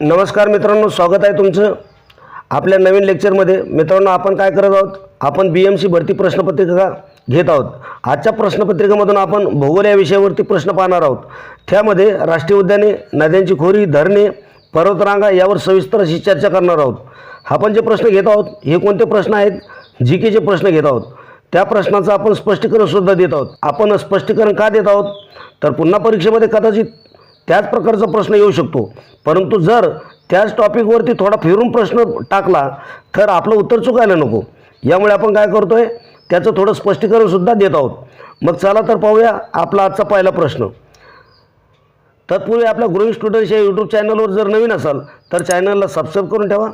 नमस्कार मित्रांनो स्वागत आहे तुमचं आपल्या नवीन लेक्चरमध्ये मित्रांनो आपण काय करत आहोत? आपण बी एम सी भरती प्रश्नपत्रिका घेत आहोत. आजच्या प्रश्नपत्रिकेमधून आपण भूगोल या विषयावरती प्रश्न पाहणार आहोत. त्यामध्ये राष्ट्रीय उद्याने नद्यांची खोरी धरणे पर्वतरांगा यावर सविस्तर अशी चर्चा करणार आहोत. आपण जे प्रश्न घेत आहोत हे कोणते प्रश्न आहेत? जी केचे प्रश्न घेत आहोत. त्या प्रश्नाचं आपण स्पष्टीकरणसुद्धा देत आहोत. आपण स्पष्टीकरण का देत आहोत? तर पुन्हा परीक्षेमध्ये कदाचित त्याच प्रकारचा प्रश्न येऊ शकतो. परंतु जर त्याच टॉपिकवरती थोडा फिरून प्रश्न टाकला तर आपलं उत्तर चुकायला नको. यामुळे आपण काय करतो आहे त्याचं थोडं स्पष्टीकरणसुद्धा देत आहोत. मग चला तर पाहूया आपला आजचा पहिला प्रश्न. तत्पूर्वी आपल्या ग्रोईंग स्टुडंट्स या यूट्यूब चॅनलवर जर नवीन असाल तर चॅनलला सबस्क्राईब करून ठेवा.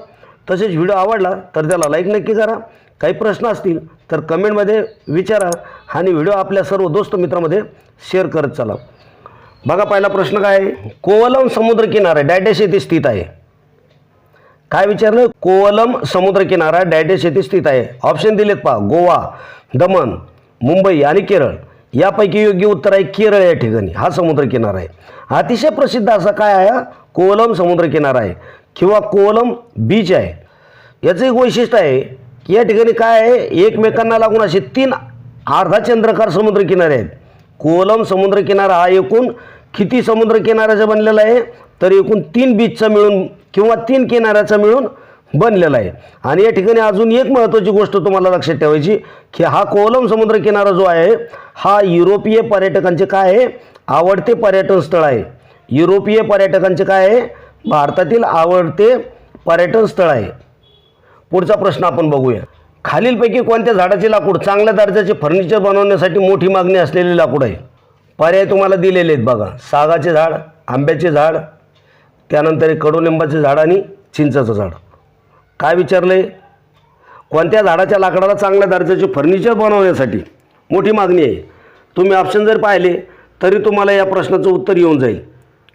तसेच व्हिडिओ आवडला तर त्याला लाईक नक्की करा. काही प्रश्न असतील तर कमेंटमध्ये विचारा आणि व्हिडिओ आपल्या सर्व दोस्त मित्रामध्ये शेअर करत चला. बघा पहिला प्रश्न काय? आहे कोवलम समुद्रकिनारा डॅडेश येथे स्थित आहे. काय विचारलं? कोवलम समुद्रकिनारा डॅडेश येथे स्थित आहे. ऑप्शन दिलेत पहा. गोवा दमण मुंबई आणि केरळ. यापैकी योग्य उत्तर आहे केरळ या ठिकाणी. हा समुद्रकिनारा आहे. अतिशय प्रसिद्ध असा काय आहे? कोवलम समुद्रकिनारा आहे किंवा कोवलम बीच आहे. याचं एक वैशिष्ट्य आहे की या ठिकाणी काय आहे? एकमेकांना लागून असे तीन अर्धा चंद्रकार समुद्रकिनारे आहेत. कोवलम समुद्रकिनारा हा एकूण किती समुद्रकिनाऱ्याचा बनलेला आहे तर एकूण तीन बीचचा मिळून किंवा तीन किनाऱ्याचा मिळून बनलेला आहे. आणि या ठिकाणी अजून एक महत्त्वाची गोष्ट तुम्हाला लक्षात ठेवायची की हा कोलम समुद्रकिनारा जो आहे हा युरोपीय पर्यटकांचे काय आहे? आवडते पर्यटन स्थळ आहे. युरोपीय पर्यटकांचे काय आहे? भारतातील आवडते पर्यटन स्थळ आहे. पुढचा प्रश्न आपण बघूया. खालीलपैकी कोणत्या झाडाचे लाकूड चांगल्या दर्जाचे फर्निचर बनवण्यासाठी मोठी मागणी असलेली लाकूड आहे? पर्याय तुम्हाला दिलेले आहेत बघा. सागाचे झाड आंब्याचे झाड त्यानंतर कडुलिंबाचे झाड आणि चिंचाचं झाड. काय विचारलं आहे कोणत्या झाडाच्या लाकडाला चांगल्या दर्जाचे फर्निचर बनवण्यासाठी मोठी मागणी आहे? तुम्ही ऑप्शन जर पाहिले तरी तुम्हाला या प्रश्नाचं उत्तर येऊन जाईल.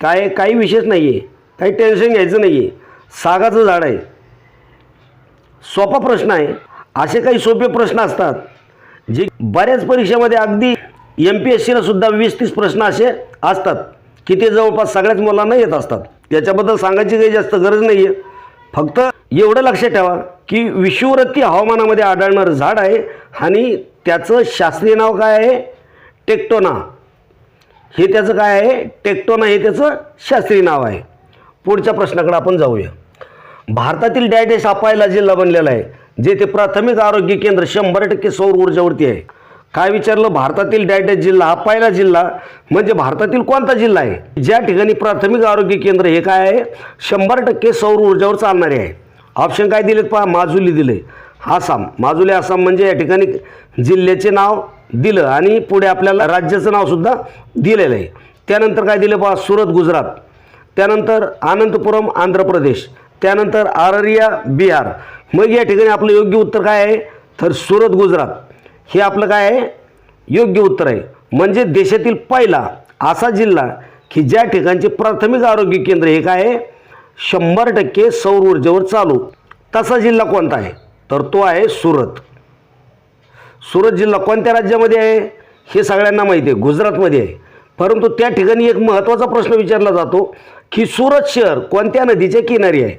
काय काही विशेष नाही आहे काही टेन्शन घ्यायचं नाही आहे सागाचं झाड आहे. सोपा प्रश्न आहे. असे काही सोपे प्रश्न असतात जे बऱ्याच परीक्षेमध्ये अगदी एम पी एस सीला सुद्धा वीस तीस प्रश्न असे असतात. की ते जवळपास सगळ्याच मुलांना येत असतात. त्याच्याबद्दल सांगायची काही जास्त गरज नाही आहे फक्त एवढं लक्षात ठेवा की विषुववृत्ती हवामानामध्ये आढळणारं झाड आहे आणि त्याचं शास्त्रीय नाव काय आहे? टेक्टोना. हे त्याचं काय आहे? टेक्टोना हे त्याचं शास्त्रीय नाव आहे. पुढच्या प्रश्नाकडे आपण जाऊया. भारतातील डॅडेश अपायला जिल्हा बनलेला आहे जेथे प्राथमिक आरोग्य केंद्र शंभर टक्के सौर ऊर्जावरती आहे. काय विचारलं? भारतातील डॅडेश जिल्हा हा पहिला जिल्हा. म्हणजे भारतातील कोणता जिल्हा आहे? ज्या ठिकाणी प्राथमिक आरोग्य केंद्र हे काय आहे? शंभर टक्के सौर ऊर्जावर चालणारे आहे. ऑप्शन काय दिलेत पहा? माजुली दिले. आसाम. माजुली आसाम म्हणजे या ठिकाणी जिल्ह्याचे नाव दिलं आणि पुढे आपल्याला राज्याचं नावसुद्धा दिलेलं आहे. त्यानंतर काय दिलं पहा? सुरत गुजरात. त्यानंतर अनंतपुरम आंध्र प्रदेश. त्यानंतर आररिया बिहार. मग या ठिकाणी आपलं योग्य उत्तर काय आहे? तर सुरत गुजरात. हे आपलं काय आहे? योग्य उत्तर आहे. म्हणजे देशातील पहिला असा जिल्हा की ज्या ठिकाणचे प्राथमिक आरोग्य केंद्र हे काय आहे? शंभर टक्के सौर ऊर्जेवर चालू. तसा जिल्हा कोणता आहे? तर तो आहे सुरत. सुरत जिल्हा कोणत्या राज्यामध्ये आहे? हे सगळ्यांना माहिती आहे. गुजरातमध्ये आहे. परंतु त्या ठिकाणी एक महत्त्वाचा प्रश्न विचारला जातो की सुरत शहर कोणत्या नदीच्या किनारी आहे?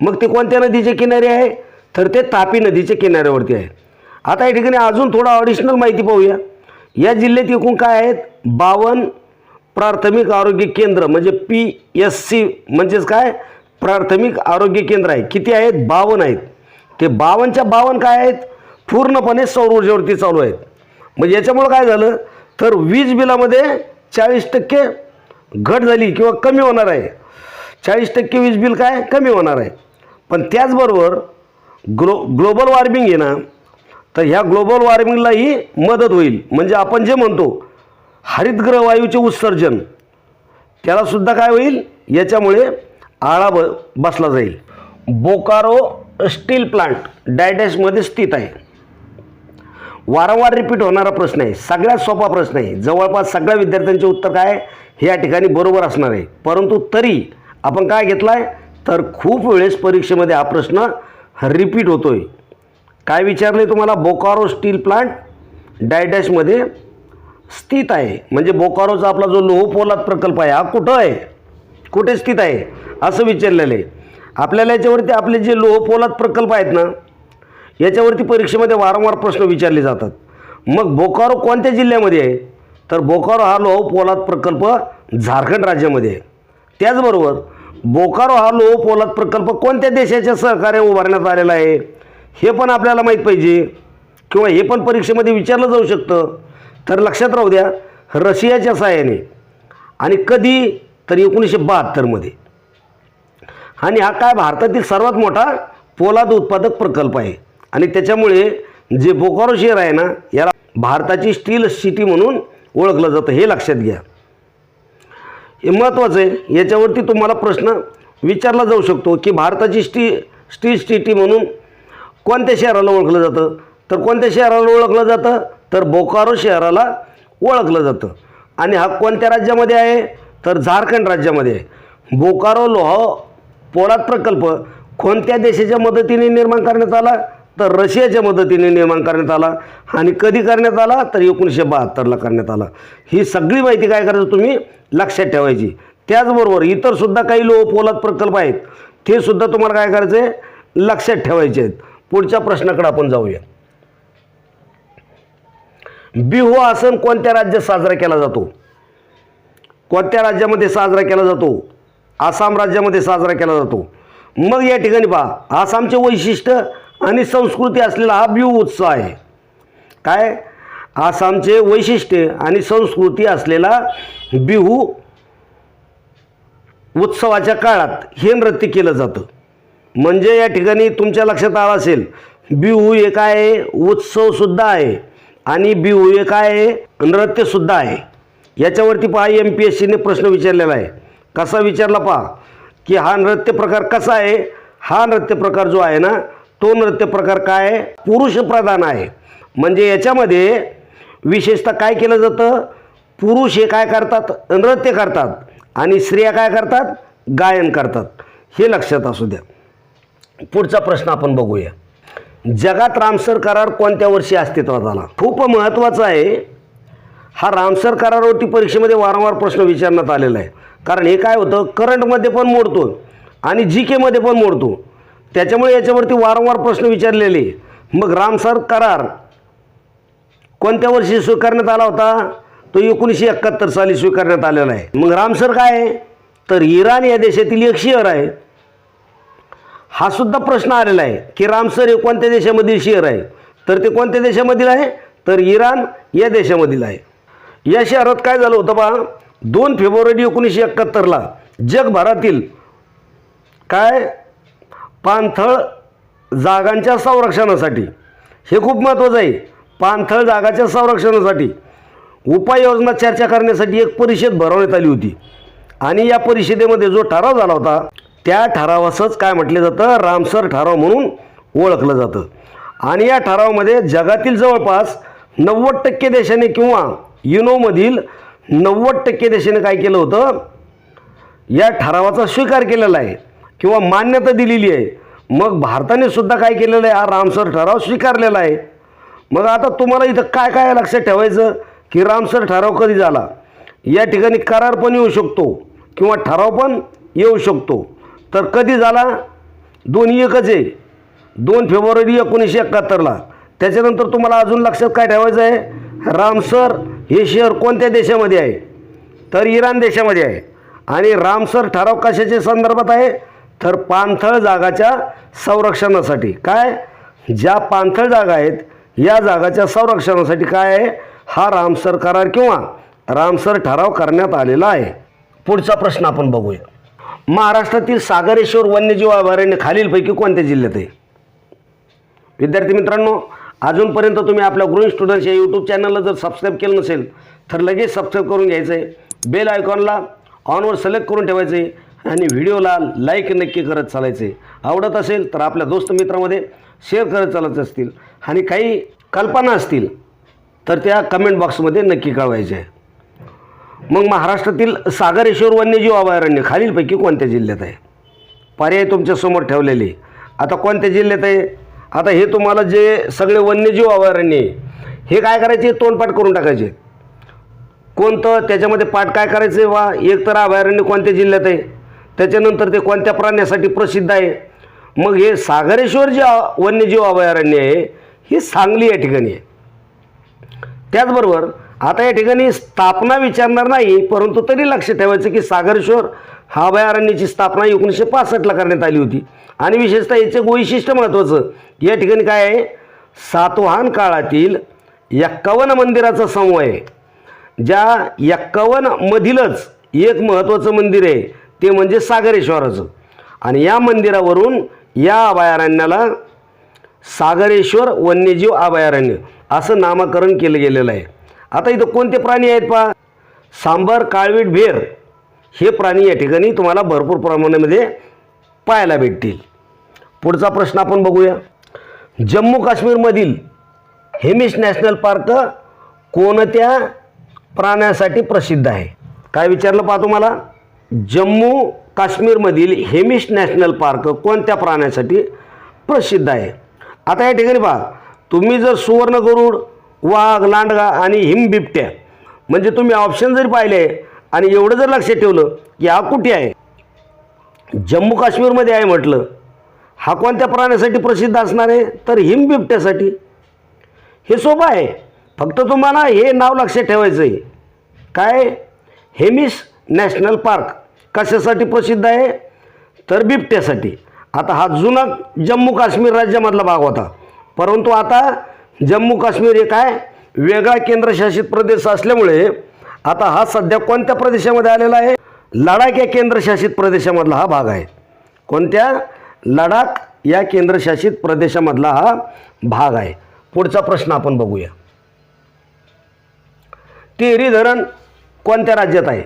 मग ते कोणत्या नदीच्या किनारी आहे? तर ते तापी नदीच्या किनाऱ्यावरती आहे. आता या ठिकाणी अजून थोडं ऑडिशनल माहिती पाहूया. या जिल्ह्यात एकूण काय आहेत? बावन्न प्राथमिक आरोग्य केंद्र म्हणजे पी एस सी म्हणजेच काय? प्राथमिक आरोग्य केंद्र आहे. किती आहेत? बावन्न आहेत. ते बावनच्या बावन्न काय आहेत? पूर्णपणे सौर ऊर्जेवरती चालू आहेत. म्हणजे याच्यामुळं काय झालं? तर वीज बिलामध्ये चाळीस टक्के घट झाली किंवा कमी होणार आहे. चाळीस टक्के वीज बिल काय? कमी होणार आहे. पण त्याचबरोबर ग्लो ग्लोबल वॉर्मिंग आहे ना तर ह्या ग्लोबल वॉर्मिंगलाही मदत होईल. म्हणजे आपण जे म्हणतो हरितगृह वायूचे उत्सर्जन त्यालासुद्धा काय होईल? याच्यामुळे आळा ब बसला जाईल. बोकारो स्टील प्लांट डायडॅशमध्ये स्थित आहे. वारंवार रिपीट होणारा प्रश्न आहे. सगळ्यात सोपा प्रश्न आहे. जवळपास सगळ्या विद्यार्थ्यांचे उत्तर काय हे या ठिकाणी बरोबर असणार आहे. परंतु तरी आपण काय घेतला आहे तर खूप वेळेस परीक्षेमध्ये हा प्रश्न रिपीट होतो आहे काय विचारले तुम्हाला? बोकारो स्टील प्लांट डायडॅशमध्ये स्थित आहे. म्हणजे बोकारोचा आपला जो लोह पोलाद प्रकल्प आहे हा कुठं आहे? कुठे स्थित आहे? असं विचारलेलं आहे. आपल्याला याच्यावरती आपले जे लोह पोलाद प्रकल्प आहेत ना याच्यावरती परीक्षेमध्ये वारंवार प्रश्न विचारले जातात. मग बोकारो कोणत्या जिल्ह्यामध्ये आहे? तर बोकारो हा लोह पोलाद प्रकल्प झारखंड राज्यामध्ये आहे. त्याचबरोबर बोकारो हा लोह पोलाद प्रकल्प कोणत्या देशाच्या सहकार्य उभारण्यात आलेला आहे? हे पण आपल्याला माहीत पाहिजे. किंवा हे पण परीक्षेमध्ये विचारलं जाऊ शकतं. तर लक्षात राहू द्या रशियाच्या सहाय्याने आणि कधी तर एकोणीसशे बहात्तरमध्ये. आणि हा काय भारतातील सर्वात मोठा पोलाद उत्पादक प्रकल्प आहे. आणि त्याच्यामुळे जे बोकारो शहर आहे ना याला भारताची स्टील सिटी म्हणून ओळखलं जातं. हे लक्षात घ्या. हे महत्त्वाचं आहे. याच्यावरती तुम्हाला प्रश्न विचारला जाऊ शकतो की भारताची स्टी स्टील सिटी म्हणून कोणत्या शहराला ओळखलं जातं? तर कोणत्या शहराला ओळखलं जातं? तर बोकारो शहराला ओळखलं जातं. आणि हा कोणत्या राज्यामध्ये आहे? तर झारखंड राज्यामध्ये आहे. बोकारो लोह पोलाद प्रकल्प कोणत्या देशाच्या मदतीने निर्माण करण्यात आला? तर रशियाच्या मदतीने निर्माण करण्यात आला. आणि कधी करण्यात आला? तर एकोणीसशे बहात्तरला करण्यात आला. ही सगळी माहिती काय करायचं तुम्ही? लक्षात ठेवायची. त्याचबरोबर इतरसुद्धा काही लोह पोलाद प्रकल्प आहेत. ते सुद्धा तुम्हाला काय करायचं आहे लक्षात ठेवायचे आहेत. पुढच्या प्रश्नाकडे आपण जाऊया. बिहू हा सण कोणत्या राज्यात साजरा केला जातो? कोणत्या राज्यामध्ये साजरा केला जातो? आसाम राज्यामध्ये साजरा केला जातो. मग या ठिकाणी पहा आसामचे वैशिष्ट्य आणि संस्कृती असलेला हा बिहू उत्सव आहे. काय? आसामचे वैशिष्ट्य आणि संस्कृती असलेला बिहू उत्सवाच्या काळात हे नृत्य केलं जातं. म्हणजे या ठिकाणी तुमच्या लक्षात आलं असेल बिहू हे काय आहे? उत्सवसुद्धा आहे आणि बिहू हे काय आहे? नृत्यसुद्धा आहे. याच्यावरती पहा एम पी एस सीने प्रश्न विचारलेला आहे. कसा विचारला पहा की हा नृत्य प्रकार कसा आहे? हा नृत्य प्रकार जो आहे ना तो नृत्य प्रकार काय आहे? पुरुष प्रधान आहे. म्हणजे याच्यामध्ये विशेषतः काय केलं जातं? पुरुष हे काय करतात? नृत्य करतात. आणि स्त्रिया काय करतात? गायन करतात. हे लक्षात असू द्या. पुढचा प्रश्न आपण बघूया. जगात रामसर करार कोणत्या वर्षी अस्तित्वात आला? खूप महत्त्वाचा आहे. हा रामसर करारावरती परीक्षेमध्ये वारंवार प्रश्न विचारण्यात आलेला आहे. कारण हे काय होतं? करंटमध्ये पण मोडतो आणि जी केमध्ये पण मोडतो. त्याच्यामुळे याच्यावरती वारंवार प्रश्न विचारलेले. मग रामसर करार कोणत्या वर्षी स्वीकारण्यात आला होता? तो एकोणीसशे एकाहत्तर साली स्वीकारण्यात आलेला आहे. मग रामसर काय आहे? तर इराण या देशातील एक शहर आहे. हा सुद्धा प्रश्न आलेला आहे की रामसर हे कोणत्या देशामधील शहर आहे? तर ते कोणत्या देशामधील आहे? तर इराण या देशामधील आहे. या शहरात काय झालं होतं बा? दोन फेब्रुवारी एकोणीसशे एकाहत्तरला जगभरातील काय? पाणथळ जागांच्या संरक्षणासाठी. हे खूप महत्त्वाचं आहे. पाणथळ जागाच्या संरक्षणासाठी. उपाययोजना चर्चा करण्यासाठी एक परिषद भरवण्यात आली होती. आणि या परिषदेमध्ये जो ठराव झाला होता त्या ठरावासच काय म्हटलं जातं? रामसर ठराव म्हणून ओळखलं जातं. आणि या ठरावामध्ये जगातील जवळपास नव्वद टक्के देशाने किंवा युनोमधील नव्वद टक्के देशाने काय केलं होतं? या ठरावाचा स्वीकार केलेला आहे किंवा मान्यता दिलेली आहे. मग भारताने सुद्धा काय केलेलं आहे? हा रामसर ठराव स्वीकारलेला आहे. मग आता तुम्हाला इथं काय काय लक्षात ठेवायचं की रामसर ठराव कधी झाला? या ठिकाणी करार पण येऊ शकतो किंवा ठराव पण येऊ शकतो. तर कधी झाला? दोन्ही एकच आहे. दोन फेब्रुवारी एकोणीसशे एकाहत्तरला. त्याच्यानंतर तुम्हाला अजून लक्षात काय ठेवायचं आहे? रामसर हे शहर कोणत्या देशामध्ये आहे? तर इराण देशामध्ये आहे. आणि रामसर ठराव कशाच्या संदर्भात आहे? तर पाणथळ जागाच्या संरक्षणासाठी. काय? ज्या पाणथळ जागा आहेत या जागाच्या संरक्षणासाठी काय आहे? हा रामसर करार किंवा रामसर ठराव करण्यात आलेला आहे. पुढचा प्रश्न आपण बघूया. महाराष्ट्रातील सागरेश्वर वन्यजीव अभयारण्य खालीलपैकी कोणत्या जिल्ह्यात आहे? विद्यार्थी मित्रांनो अजूनपर्यंत तुम्ही आपल्या ग्रोईंग स्टुडंट्स या यूट्यूब चॅनलला जर सबस्क्राईब केलं नसेल तर लगेच सबस्क्राईब करून घ्यायचं आहे बेल आयकॉनला ऑनवर सिलेक्ट करून ठेवायचं आहे आणि व्हिडिओला लाईक नक्की करत चालायचं आहे आवडत असेल तर आपल्या दोस्त मित्रामध्ये शेअर करत चालायचं असतील. आणि काही कल्पना असतील तर त्या कमेंट बॉक्समध्ये नक्की कळवायच्या आहे मग महाराष्ट्रातील सागरेश्वर वन्यजीव अभयारण्य खालीलपैकी कोणत्या जिल्ह्यात आहे? पर्याय तुमच्यासमोर ठेवलेले. आता कोणत्या जिल्ह्यात आहे? आता हे तुम्हाला जे सगळे वन्यजीव अभयारण्य आहे हे काय करायचे? तोंडपाठ करून टाकायचे. कोणतं? त्याच्यामध्ये पाठ काय करायचं? आहे वा एक तर अभयारण्य कोणत्या जिल्ह्यात आहे? त्याच्यानंतर ते कोणत्या प्राण्यासाठी प्रसिद्ध आहे? मग हे सागरेश्वर जे वन्यजीव अभयारण्य आहे हे सांगली या ठिकाणी आहे. त्याचबरोबर आता या ठिकाणी स्थापना विचारणार नाही परंतु तरी लक्ष ठेवायचं की सागरेश्वर हा अभयारण्याची स्थापना एकोणीसशे पासष्टला करण्यात आली होती. आणि विशेषतः याचे एक वैशिष्ट्य महत्त्वाचं या ठिकाणी काय आहे? सातवाहन काळातील एक्कावन्न मंदिराचा समूह आहे. ज्या एक्कावन्नमधीलच एक महत्त्वाचं मंदिर आहे ते म्हणजे सागरेश्वराचं. आणि या मंदिरावरून या अभयारण्याला सागरेश्वर वन्यजीव अभयारण्य असं नामकरण केलं गेलेलं आहे. आता इथं कोणते प्राणी आहेत पहा? सांबर काळवीट भेर. हे प्राणी या ठिकाणी तुम्हाला भरपूर प्रमाणामध्ये पाहायला भेटतील. पुढचा प्रश्न आपण बघूया. जम्मू काश्मीरमधील हेमिश नॅशनल पार्क कोणत्या प्राण्यासाठी प्रसिद्ध आहे? काय विचारलं पहा तुम्हाला? जम्मू काश्मीरमधील हेमिश नॅशनल पार्क कोणत्या प्राण्यासाठी प्रसिद्ध आहे? आता या ठिकाणी पहा. तुम्ही जर सुवर्ण गरुड वाघ लांडगा आणि हिम बिबट्या. म्हणजे तुम्ही ऑप्शन जरी पाहिले आणि एवढं जर लक्षात ठेवलं की हा कुठे आहे? जम्मू काश्मीरमध्ये आहे म्हटलं. हा कोणत्या प्राण्यासाठी प्रसिद्ध असणार आहे? तर हिम बिबट्यासाठी. हे सोपं आहे. फक्त तुम्हाला हे नाव लक्षात ठेवायचं आहे काय? Hemis national park. कशासाठी प्रसिद्ध आहे? तर बिबट्यासाठी. आता हा जुना जम्मू काश्मीर राज्यामधला भाग होता. परंतु आता जम्मू काश्मीर हे काय वेगळा केंद्रशासित प्रदेश असल्यामुळे आता हा सध्या कोणत्या प्रदेशामध्ये आलेला आहे? लडाख या केंद्रशासित प्रदेशामधला हा भाग आहे. कोणत्या? लडाख या केंद्रशासित प्रदेशामधला हा भाग आहे. पुढचा प्रश्न आपण बघूया. तेरी धरण कोणत्या राज्यात आहे?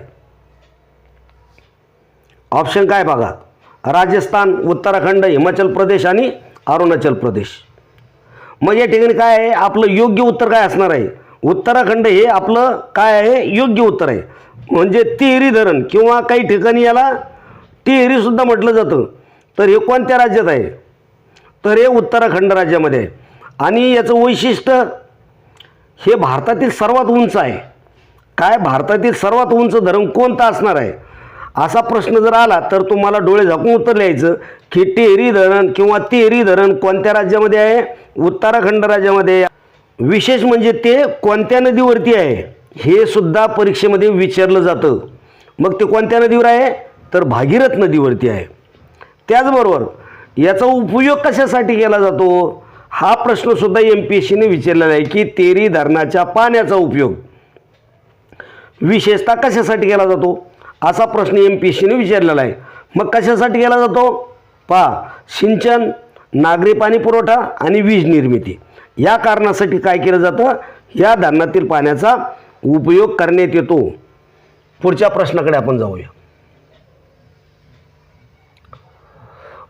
ऑप्शन काय बघा? राजस्थान उत्तराखंड हिमाचल प्रदेश आणि अरुणाचल प्रदेश. मग या ठिकाणी काय आहे? आपलं योग्य उत्तर काय असणार आहे? उत्तराखंड हे आपलं काय आहे? योग्य उत्तर आहे. म्हणजे तिहेरी धरण किंवा काही ठिकाणी याला तिहेरीसुद्धा म्हटलं जातं. तर हे कोणत्या राज्यात आहे? तर हे उत्तराखंड राज्यामध्ये आहे. आणि याचं वैशिष्ट्य हे भारतातील सर्वात उंच आहे. काय? भारतातील सर्वात उंच धरण कोणतं असणार आहे? असा प्रश्न जर आला तर तुम्हाला डोळे झाकून उत्तर लिहायचं की टेहरी धरण किंवा तेरी धरण कोणत्या राज्यामध्ये आहे? उत्तराखंड राज्यामध्ये विशेष म्हणजे ते कोणत्या नदीवरती आहे हे सुद्धा परीक्षेमध्ये विचारलं जातं. मग ते कोणत्या नदीवर आहे तर भागीरथ नदीवरती आहे. त्याचबरोबर याचा उपयोग कशासाठी केला जातो हा प्रश्नसुद्धा एम पी एस सीने विचारलेला आहे की तेरी धरणाच्या पाण्याचा उपयोग विशेषतः कशासाठी केला जातो असा प्रश्न एम पी एस सीने विचारलेला आहे. मग कशासाठी केला जातो? पहा सिंचन नागरी पाणी पुरवठा आणि वीज निर्मिती. या कारणासाठी काय केलं जातं? या धरणातील पाण्याचा उपयोग करण्यात येतो. पुढच्या प्रश्नाकडे आपण जाऊया.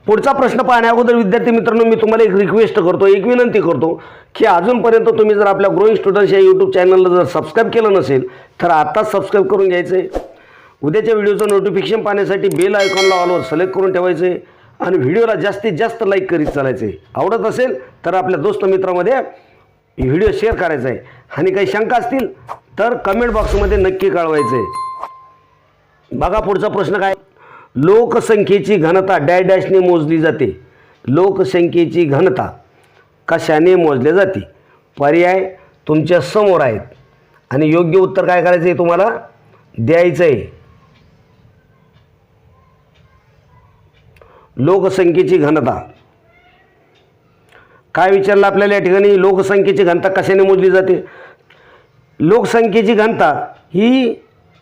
पुढचा प्रश्न पाहण्या अगोदर विद्यार्थी मित्रांनो मी तुम्हाला एक रिक्वेस्ट करतो एक विनंती करतो की अजूनपर्यंत तुम्ही जर आपल्या ग्रोईंग स्टुडंट्स या यूट्यूब चॅनलला जर सबस्क्राईब केलं नसेल तर आत्ताच सबस्क्राईब करून घ्यायचं आहे उद्याच्या व्हिडिओचं नोटिफिकेशन पाहण्यासाठी बेल आयकॉनला ऑलवर सिलेक्ट करून ठेवायचं आहे आणि व्हिडिओला जास्तीत जास्त लाईक करीत चालायचं. आहे आवडत असेल तर आपल्या दोस्त मित्रामध्ये व्हिडिओ शेअर करायचा आहे. आणि काही शंका असतील तर कमेंट बॉक्समध्ये नक्की कळवायचं. आहे बघा पुढचा प्रश्न काय? लोकसंख्येची घनता डॅश डॅशने मोजली जाते. लोकसंख्येची घनता कशाने मोजल्या जाते? पर्याय तुमच्यासमोर आहेत. आणि योग्य उत्तर काय करायचं आहे तुम्हाला? द्यायचं आहे लोकसंख्येची घनता. काय विचारलं आपल्याला या ठिकाणी? लोकसंख्येची घनता कशाने मोजली जाते? लोकसंख्येची घनता ही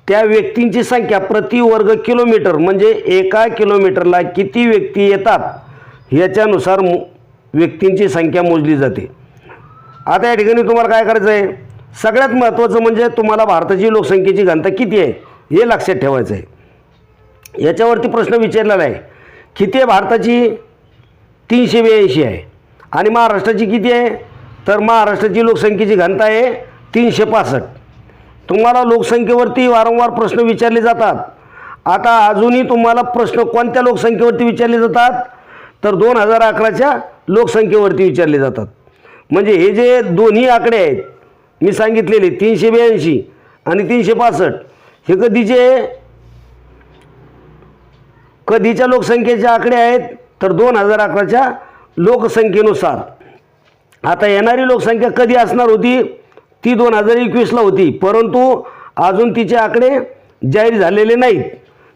त्या व्यक्तींची संख्या प्रति वर्ग किलोमीटर म्हणजे एका किलोमीटरला किती व्यक्ती येतात याच्यानुसार मो व्यक्तींची संख्या मोजली जाते. आता या ठिकाणी तुम्हाला काय करायचं आहे? सगळ्यात महत्त्वाचं म्हणजे तुम्हाला भारताची लोकसंख्येची घनता किती आहे? हे लक्षात ठेवायचं आहे. याच्यावरती प्रश्न विचारलेला आहे. किती आहे भारताची? तीनशे ब्याऐंशी आहे. आणि महाराष्ट्राची किती आहे? तर महाराष्ट्राची लोकसंख्येची घनता आहे तीनशे पासष्ट. तुम्हाला लोकसंख्येवरती वारंवार प्रश्न विचारले जातात. आता अजूनही तुम्हाला प्रश्न कोणत्या लोकसंख्येवरती विचारले जातात? तर दोन हजार अकराच्या लोकसंख्येवरती विचारले जातात. म्हणजे हे जे दोन्ही आकडे आहेत मी सांगितलेले तीनशे ब्याऐंशी आणि तीनशे पासष्ट हे कधीचे? कधीच्या लोकसंख्येचे आकडे आहेत तर दोन हजार अकराच्या लोकसंख्येनुसार. आता येणारी लोकसंख्या कधी असणार होती? ती दोन हजार एकवीसला होती. परंतु अजून तिचे आकडे जाहीर झालेले नाहीत.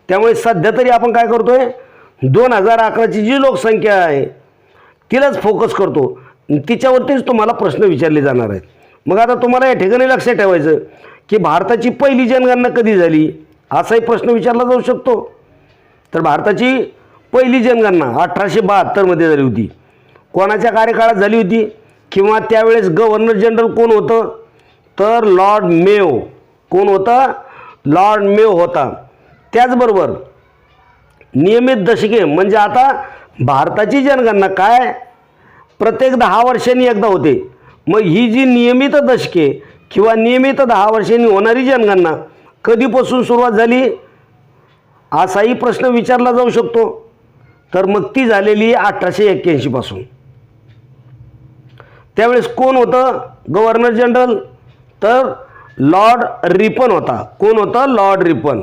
त्यामुळे सध्या तरी आपण काय करतो आहे दोन हजार अकराची जी लोकसंख्या आहे तिलाच फोकस करतो. तिच्यावरतीच तुम्हाला प्रश्न विचारले जाणार आहेत. मग आता तुम्हाला या ठिकाणी लक्षात ठेवायचं की भारताची पहिली जनगणना कधी झाली? असाही प्रश्न विचारला जाऊ शकतो. तर भारताची पहिली जनगणना अठराशे बहात्तरमध्ये झाली होती. कोणाच्या कार्यकाळात झाली होती? किंवा त्यावेळेस गव्हर्नर जनरल कोण होतं? तर लॉर्ड मेव. कोण होता? लॉर्ड मेव होता. त्याचबरोबर नियमित दशके म्हणजे आता भारताची जनगणना काय? प्रत्येक दहा वर्षांनी एकदा होते. मग ही जी नियमित दशके किंवा नियमित दहा वर्षांनी होणारी जनगणना कधीपासून सुरुवात झाली? असाही प्रश्न विचारला जाऊ शकतो. तर मग ती झालेली अठराशे एक्क्याऐंशीपासून त्यावेळेस कोण होतं? Governor general. तर लॉर्ड रिपन होता. कोण होतं? Lord Ripon.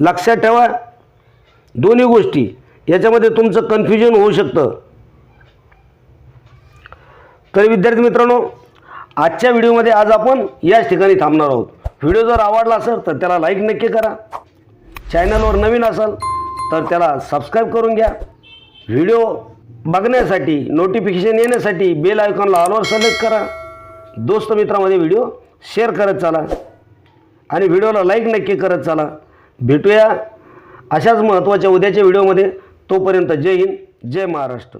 लक्षात ठेवा दोन्ही गोष्टी याच्यामध्ये तुमचं कन्फ्युजन होऊ शकतं. तर विद्यार्थी मित्रांनो आजच्या व्हिडिओमध्ये आज आपण याच ठिकाणी थांबणार आहोत. व्हिडिओ जर आवडला असेल तर त्याला लाईक नक्की करा. चॅनलवर नवीन असाल तर त्याला सबस्क्राईब करून घ्या. व्हिडिओ बघण्यासाठी नोटिफिकेशन येण्यासाठी बेल आयकॉनला ऑलवर सिलेक्ट करा. दोस्त मित्रामध्ये व्हिडिओ शेअर करत चाला. आणि व्हिडिओला लाईक नक्की करत चाला. भेटूया अशाच महत्त्वाच्या उद्याच्या व्हिडिओमध्ये. तोपर्यंत जय हिंद जय महाराष्ट्र.